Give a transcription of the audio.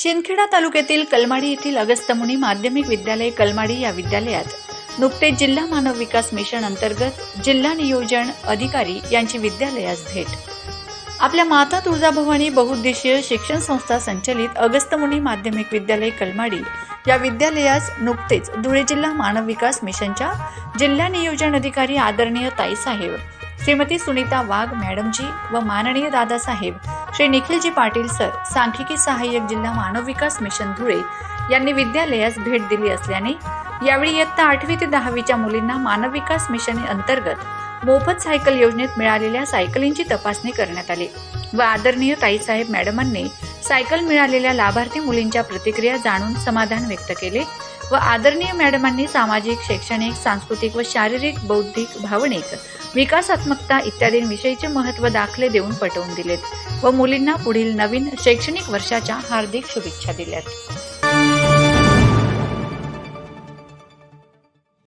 शिंदखेडा तालुक्यातील कलमाडी येथील अगस्तमुनी माध्यमिक विद्यालय कलमाडी या विद्यालयात नुकतेच जिल्हा मानव विकास मिशन अंतर्गत जिल्हा नियोजन अधिकारी यांची विद्यालयास भेट. आपल्या माता तुळजाभवानी बहुउद्देशीय शिक्षण संस्था संचलित अगस्तमुनी माध्यमिक विद्यालय कलमाडी या विद्यालयास नुकतेच धुळे जिल्हा मानव विकास मिशनच्या जिल्हा नियोजन अधिकारी आदरणीय ताईसाहेब श्रीमती सुनीता वाघ मॅडमजी व माननीय दादासाहेब श्री निखिलजी पाटील सर सांख्यिकी सहाय्यक जिल्हा मानव विकास मिशन धुळे यांनी विद्यालयास भेट दिली असल्याने यावेळी इयत्ता आठवी ते दहावीच्या मुलींना मानव विकास मिशन अंतर्गत मोफत सायकल योजनेत मिळालेल्या सायकलींची तपासणी करण्यात आली व आदरणीय ताईसाहेब मॅडमांनी सायकल मिळालेल्या लाभार्थी मुलींच्या प्रतिक्रिया जाणून समाधान व्यक्त केले व आदरणीय मॅडमांनी सामाजिक शैक्षणिक सांस्कृतिक व शारीरिक बौद्धिक भावनिक विकासात्मकता इत्यादींविषयीचे महत्त्व दाखले देऊन पटवून दिलेत व मुलींना पुढील नवीन शैक्षणिक वर्षाच्या हार्दिक शुभेच्छा दिल्यात.